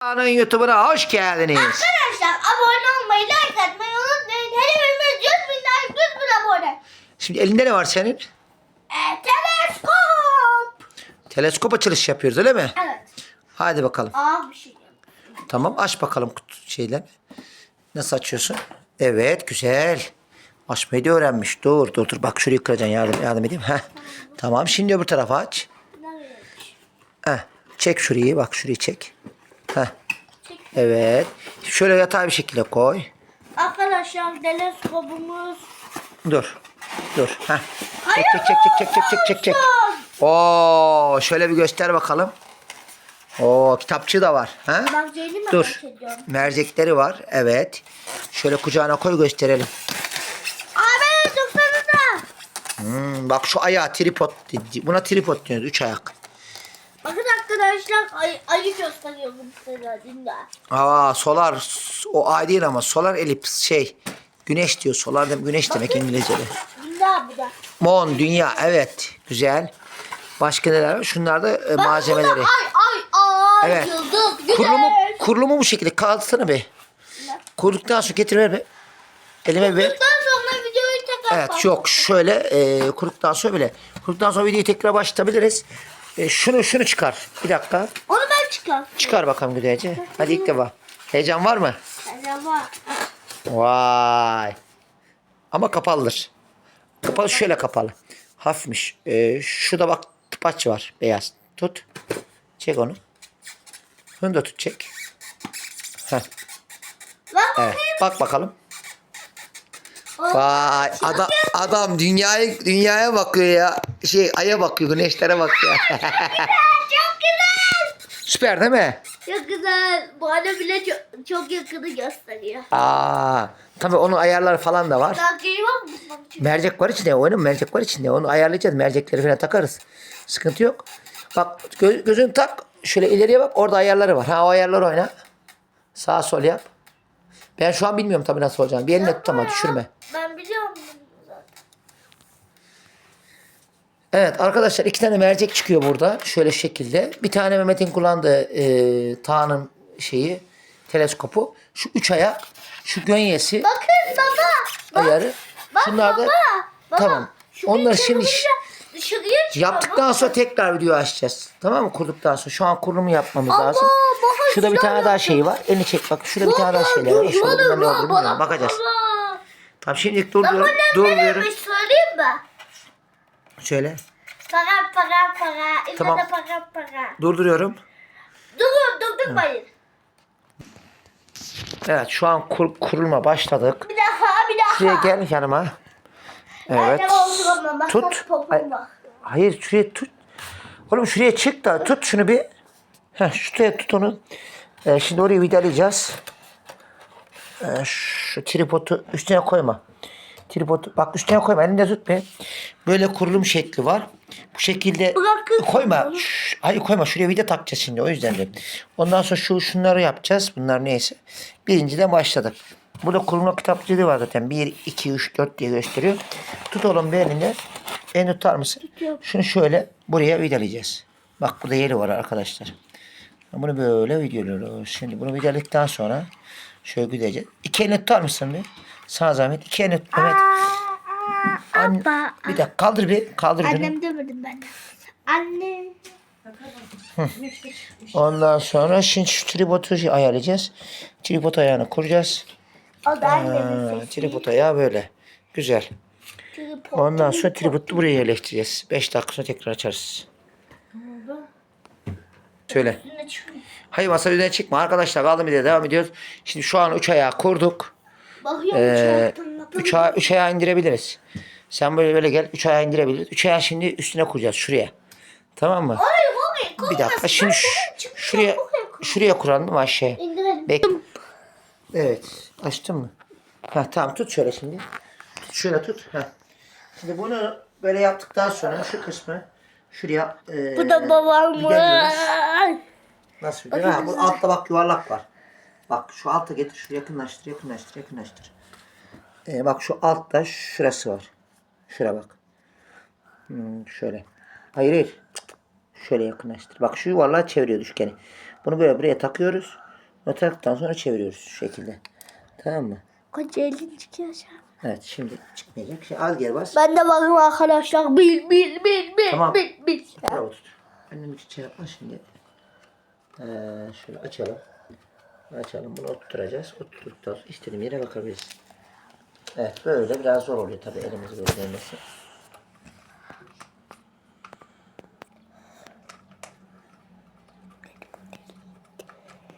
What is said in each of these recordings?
Anın YouTube'una hoş geldiniz. Arkadaşlar abone olmayı, like atmayı unutmayın. Hedefimiz 100 bin like, 100 bin abone. Şimdi elinde ne var senin? E, teleskop. Teleskop açılış yapıyoruz öyle mi? Evet. Hadi bakalım. Aa bir şey. Tamam aç bakalım kutu şeyler. Nasıl açıyorsun? Evet güzel. Açmayı da öğrenmiş. Dur dur dur. Bak şurayı kıracaksın yardım, yardım edeyim. Heh. Tamam şimdi öbür tarafa aç. Heh. Çek şurayı bak şurayı çek. Heh. Evet. Şöyle yatay bir şekilde koy. Arkadaşlar teleskopumuz. Dur. Dur. Heh. Çek çek çek çek çek çek çek çek. Oo, şöyle bir göster bakalım. Oo, kitapçı da var. Ha? Bak Dur. Mercekleri var. Evet. Şöyle kucağına koy gösterelim. Abi tutsanıza. Hmm, bak şu ayağı tripod. Buna tripod diyoruz. Üç ayak. Arkadaşlar ay, ayı gösteriyor bu size dinle. Aa, solar. O ay değil ama solar elips şey. Güneş diyor. Solar dem güneş demek İngilizce'de. Dinle abi de. Mon, dünya. Evet. Güzel. Başka neler var? Şunlar da e, malzemeleri. Ay ay ay Evet. yıldız güneş. Kurulumu, kurulumu bu şekilde. Kaldırsana be. Kurduktan sonra getir ver be. Elime bir. Bundan sonra videoyu tekrar Evet bak. yok şöyle e, kuruduktan sonra bile. Kuruduktan sonra videoyu tekrar başlatabiliriz. E, şunu şunu çıkar. Bir dakika. Onu ben çıkar. Çıkar bakalım güzelce. Hadi ilk defa. Heyecan var mı? Acaba. Vay. Ama kapalıdır. Kapalı şöyle kapalı. Hafifmiş. E, şurada bak tıpaç var. Beyaz. Tut. Çek onu. Bunu da tut çek. Heh. Bak Evet. Bak bakalım. Vay adam adam dünyaya dünyaya bakıyor ya. Şey aya bakıyor, güneşlere bakıyor. çok güzel. Süper değil mi? Çok güzel. Arada bile çok, çok yakını gösteriyor. Aa, tabii onun ayarları falan da var. Var mı? Mercek var içinde, oyunun mercek var içinde. Onu ayarlayacağız. Mercekleri falan takarız. Sıkıntı yok. Bak gö- gözünü tak. Şöyle ileriye bak. Orada ayarları var. Ha o ayarları oyna. Sağ sol yap. Ben şu an bilmiyorum tabii nasıl olacağını. Bir eline tut ama düşürme. Ben biliyorum bunu zaten. Evet arkadaşlar iki tane mercek çıkıyor burada. Şöyle şekilde. Bir tane Mehmet'in kullandığı e, Tağ'ın şeyi teleskopu. Şu üç ayak. Şu gönyesi Bakın baba. Bak, ayarı. bak Şunlar da baba. Baba. tamam. Şu Onları şimdi dışarıya çıkıyor. yaptıktan sonra tekrar video açacağız. Tamam mı? Kurduktan sonra. Şu an kurulumu yapmamız Allah, lazım. baba, Şurada bir tane daha şey var. Elini çek bak. Şurada bir tane daha şeyler var. Şurada bunlar ne olur bilmiyorum. Bakacağız. Tamam şimdi dur Baba diyorum. ne Dur demek diyorum. söyleyeyim mi? Şöyle. Para para para. İlle Tamam. para para. Durduruyorum. Durun durdurmayın. Evet şu an kur- kurulma başladık. Bir daha bir daha. Şuraya gel yanıma. Evet. Annem olsun ama bak, Tut. Ay-. Hayır şuraya tut. Oğlum şuraya çık da tut şunu bir. Heh, şuraya tut onu. Ee, şimdi orayı vidalayacağız. Ee, şu tripodu üstüne koyma. Tripodu bak üstüne koyma elinde tut bir. Böyle kurulum şekli var. Bu şekilde Bırakın. koyma. Şş, hayır koyma şuraya vida takacağız şimdi o yüzden de. Ondan sonra şu şunları yapacağız. Bunlar neyse. Birinciden başladık. Burada kurulma kitapçığı var zaten. 1, 2, 3, 4 diye gösteriyor. Tut oğlum bir elinde. Elini tutar mısın? Şunu şöyle buraya vidalayacağız. Bak burada yeri var arkadaşlar. Bunu böyle vidalıyoruz. Şimdi bunu vidaladıktan sonra şöyle güzelce. İki elini tutar mısın bir? Sana zahmet. İki elini tut Mehmet. An- Abba. bir dakika kaldır bir. Kaldır. Annem demedim ben. Anne. Ondan sonra şimdi şu tripodu şey ayarlayacağız. Tripod ayağını kuracağız. O da Ha, annemin sesi. tripod ayağı böyle. Güzel. Tripod. Ondan sonra tripodu buraya yerleştireceğiz. 5 dakika sonra tekrar açarız. Söyle. Hayır masa üzerine çıkma. Arkadaşlar kaldı bir de devam ediyoruz. Şimdi şu an 3 ayağı kurduk. Bakıyorum Ee. 3 ayağı, üç ayağı indirebiliriz. Sen böyle böyle gel. 3 ayağı indirebiliriz. 3 ayağı şimdi üstüne kuracağız şuraya. Tamam mı? Hayır bakayım. Bir dakika şimdi şuraya şuraya kuralım aşağıya? İndirelim. Bek. Evet. Açtın mı? Ha tamam tut şöyle şimdi. Şöyle tut. Ha. Şimdi bunu böyle yaptıktan sonra şu kısmı şuraya e, Bu da babam var. Nasıl musun? Ha, bu altta bak yuvarlak var. Bak şu alta getir. Şuraya yakınlaştır, yakınlaştır, yakınlaştır. Ee, bak şu altta şurası var. Şura bak. Hmm, şöyle. Hayır hayır. Şöyle yakınlaştır. Bak şu yuvarlağı çeviriyor üçgeni. Bunu böyle buraya takıyoruz. Bunu taktıktan sonra çeviriyoruz şu şekilde. Tamam mı? Koca elin çıkıyor şu an. Evet şimdi çıkmayacak. Şimdi az geri bas. Ben de bakın arkadaşlar. Bil bil bil bil Tamam. bil bil. Bravo tut. Annem hiç şey yapma şimdi. Ee, şöyle açalım. Açalım. Bunu oturtacağız. Oturttuktan sonra istediğim yere bakabiliriz. Evet böyle biraz zor oluyor tabii elimizi böyle değmesi.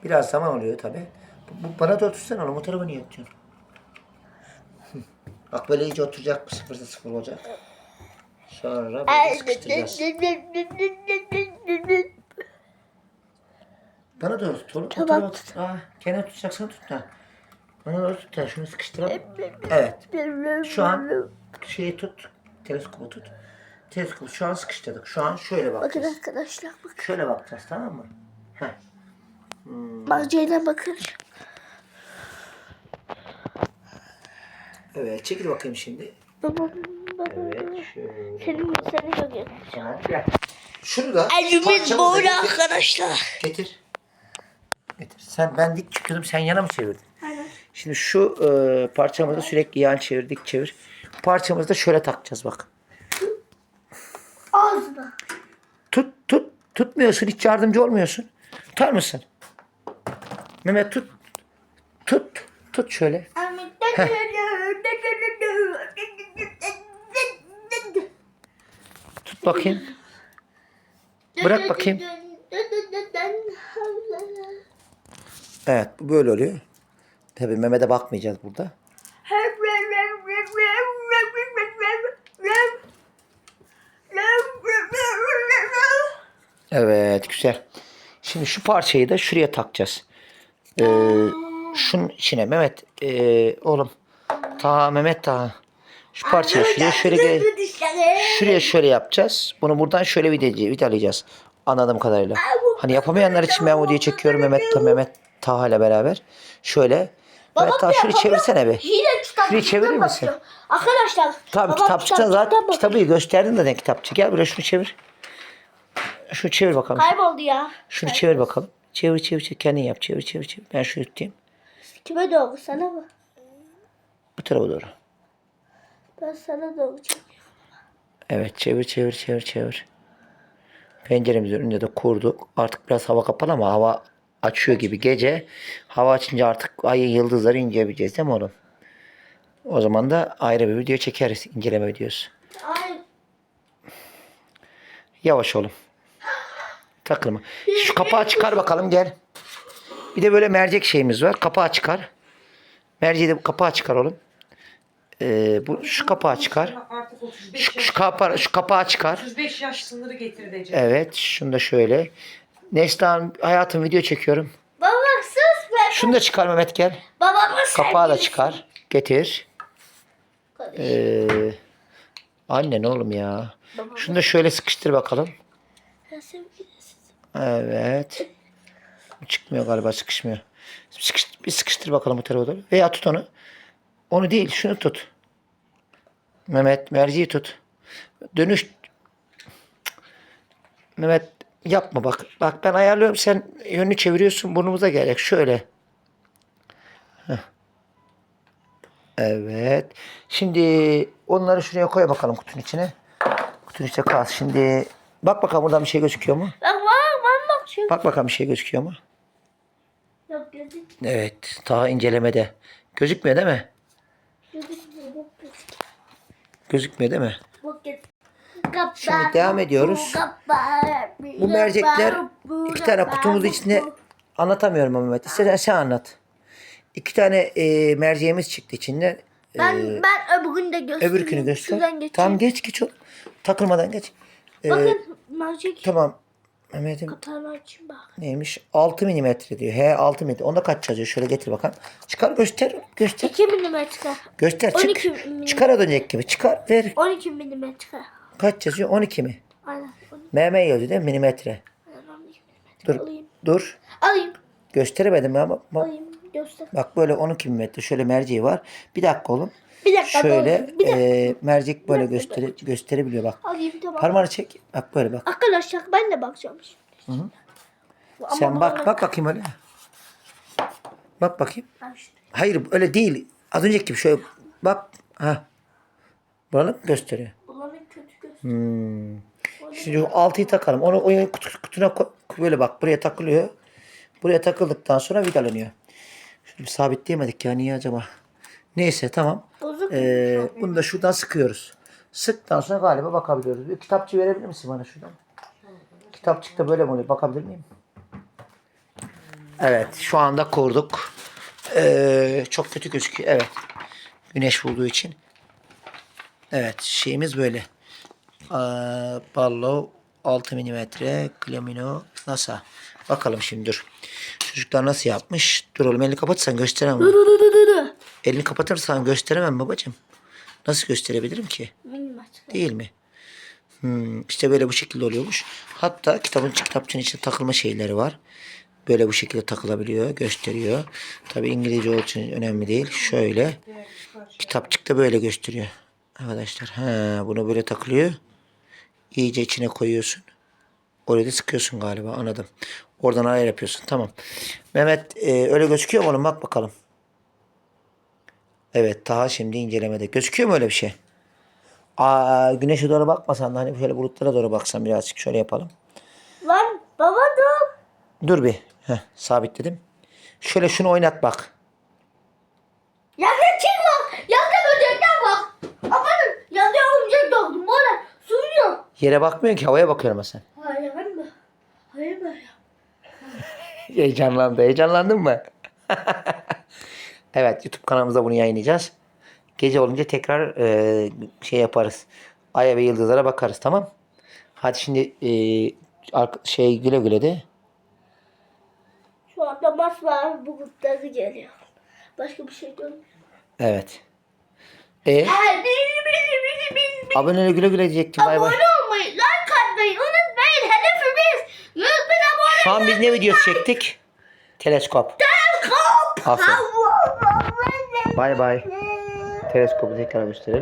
Biraz zaman oluyor tabii. Bu, bu bana da otursana oğlum. O tarafa niye oturuyorsun? Bak böyle iyice oturacak. Sıfırda sıfır olacak. Sonra böyle sıkıştıracağız. Bana doğru tut oğlum. O tarafa tut. Aa, kendine tutacaksan tut da. Bana doğru tut da şunu sıkıştıralım. Evet. Şu an şeyi tut. Teleskopu tut. Teleskopu şu an sıkıştırdık. Şu an şöyle Bakın bakacağız. arkadaşlar bakın. Şöyle bakacağız tamam mı? Heh. Marca'ya bakın. Evet çekil bakayım şimdi. Babam babam. Evet şöyle. Senin seni çok. Tamam, gel. Şunu da Elimiz parçamızı da böyle getir. arkadaşlar. Getir. Getir. Sen ben dik çıkıyordum sen yana mı çevirdin? Aynen. Şimdi şu e, parçamızı sürekli yan çevir dik çevir. Bu parçamızı da şöyle takacağız bak. Ağzına. Tut tut. Tutmuyorsun hiç yardımcı olmuyorsun. Tutar mısın? Mehmet tut. Tut. Tut şöyle. Tut bakayım. Bırak bakayım. Evet böyle oluyor. Tabii Mehmet'e bakmayacağız burada. Evet güzel. Şimdi şu parçayı da şuraya takacağız. Ee, şunun içine Mehmet ee, oğlum. Ta Mehmet ta. Şu parçayı şuraya şöyle gel. Şuraya şöyle yapacağız. Bunu buradan şöyle vidalay- vidalayacağız. Anladığım kadarıyla. Hani yapamayanlar için ben diye çekiyorum Mehmet ta Mehmet Taha ile beraber. Şöyle. Mehmet Taha şunu çevirsene kitap. Şurayı çevirir misin? Arkadaşlar. Tamam babam kitapçıda zaten kitabı gösterdin de ne kitapçı. Gel buraya şunu çevir. Şunu çevir bakalım. Kayboldu ya. Şunu çevir bakalım. Çevir çevir çevir. Kendin yap. Çevir çevir çevir. Ben şunu tutayım. Kime doğru sana mı? Bu tarafa doğru. Ben sana doğru çekiyorum. Evet çevir çevir çevir çevir. Penceremizin önünde de kurduk. Artık biraz hava kapalı ama hava açıyor gibi. Gece hava açınca artık ayı yıldızları inceleyebileceğiz değil mi oğlum? O zaman da ayrı bir video çekeriz. inceleme videosu. Ay. Yavaş oğlum. Takılma. Şu kapağı çıkar bakalım gel. Bir de böyle mercek şeyimiz var. Kapağı çıkar. Merceği de kapağı çıkar oğlum. Ee, bu şu kapağı çıkar. 35 Şu, yaş, şu kapağı, şu kapağı çıkar. 35 yaş sınırı getirdi Ece. Evet. Şunu da şöyle. Neslihan hayatım video çekiyorum. Baba sus be. Şunu da çıkar Mehmet gel. Babamın Kapağı da sevgilisi. çıkar. Getir. Konuş. Ee, annen oğlum ya. Şunu da şöyle sıkıştır bakalım. Ya. Evet. Çıkmıyor galiba sıkışmıyor. Sıkış, bir sıkıştır bakalım bu tarafa doğru. Veya tut onu. Onu değil şunu tut. Mehmet merciyi tut. Dönüş. Mehmet yapma bak. Bak ben ayarlıyorum sen yönünü çeviriyorsun burnumuza gelecek. Şöyle. Heh. Evet. Şimdi onları şuraya koy bakalım kutunun içine. Kutunun içine kalsın. Şimdi bak bakalım buradan bir şey gözüküyor mu? Bak bak ben bakıyorum. Bak bakalım bir şey gözüküyor mu? Yok gözük Evet. Daha incelemede. Gözükmüyor değil mi? Gözükmüyor. Değil mi? Şimdi devam ediyoruz. Bu mercekler iki tane kutumuz içinde anlatamıyorum ama Mehmet. İstersen sen anlat. İki tane e, merceğimiz çıktı içinden. E, Ben ben öbürünü de göstereyim. öbürkünü göster. Şuradan geçeyim. Tamam geç geç. Takılmadan geç. E, Bakın mercek tamam. Mehmet'im katağını açayım bak. neymiş? 6 milimetre diyor. He 6 milimetre. Onda kaç yazıyor? Şöyle getir bakalım. Çıkar göster. Göster. 2 milimetre. Göster çık. 12 milimetre. Çıkar az önceki gibi. Çıkar ver. 12 milimetre. Kaç yazıyor? 12 mi? Aynen. 12 MM yazıyor değil mi? Milimetre. milimetre. Dur. Alayım. Dur. Alayım. Gösteremedim ama. Bak, Alayım. Göster. bak böyle 12 milimetre. Şöyle merceği var. Bir dakika oğlum. Bir dakika. Şöyle dur. Bir dakika. e, mercek böyle dakika, gösterebiliyor bak. Alayım tamam. Parmağını çek. Bak böyle bak. Arkadaşlar ben de bakacağım. Ama Sen bak bak bakayım öyle. Bak bakayım. Hayır öyle değil. Az önceki gibi şöyle bak. Ha. Buranı gösteriyor. Ulan en kötü göz. Hmm. Şimdi altıyı takalım. Onu oyun kutu- kutuna. Böyle bak buraya takılıyor. Buraya takıldıktan sonra vidalanıyor. Şunu sabitleyemedik ya niye acaba? Neyse tamam. Ee, bunu da şuradan sıkıyoruz. Sıktıktan sonra galiba bakabiliyoruz. Bir kitapçı verebilir misin bana şuradan? Kitapçıkta böyle mi oluyor? Bakabilir miyim? Evet şu anda kurduk. Ee, çok kötü gözüküyor. Evet. Güneş vurduğu için. Evet şeyimiz böyle. Aa, Ballo 6 mm Clamino NASA. Bakalım şimdi dur. Çocuklar nasıl yapmış? Dur oğlum elini kapatırsan gösteremem. Dı dı dı dı. Elini kapatırsan gösteremem babacığım. Nasıl gösterebilirim ki? Benim açık. Değil mi? Hmm, işte böyle bu şekilde oluyormuş. Hatta kitabın kitapçının içinde takılma şeyleri var. Böyle bu şekilde takılabiliyor, gösteriyor. Tabi İngilizce olduğu için önemli değil. Şöyle kitapçıkta böyle gösteriyor. Arkadaşlar ha bunu böyle takılıyor. İyice içine koyuyorsun. Oraya da sıkıyorsun galiba anladım. Oradan ayar yapıyorsun tamam. Mehmet e, öyle gözüküyor mu oğlum bak bakalım. Evet Taha şimdi incelemede. Gözüküyor mu öyle bir şey? Aa, güneşe doğru bakmasan da hani şöyle bulutlara doğru baksan birazcık şöyle yapalım. Lan baba dur. Dur bir. Heh, sabitledim. Şöyle şunu oynat bak. Yakın çık bak. Yakın böcekler bak. Amanın yanında örümcek doğdum. Bana suyuyor. Yere bakmıyorsun ki havaya bakıyorum sen. Hayır ben mi? Hayır ben. Heyecanlandı. Heyecanlandın mı? evet YouTube kanalımızda bunu yayınlayacağız. Gece olunca tekrar e, şey yaparız. Aya ve yıldızlara bakarız tamam. Hadi şimdi e, şey güle güle de. Şu anda masmavi bulutları geliyor. Başka bir şey görmüyorum. Evet. E, abonene güle güle diyecektim. Bay bay. Abone olmayı, like atmayı unutmayın. Hedefimiz 100 bin abone. Şu an biz ne videosu çektik? Teleskop. Teleskop. Aferin. Bay bay. Teleskopu tekrar gösterelim.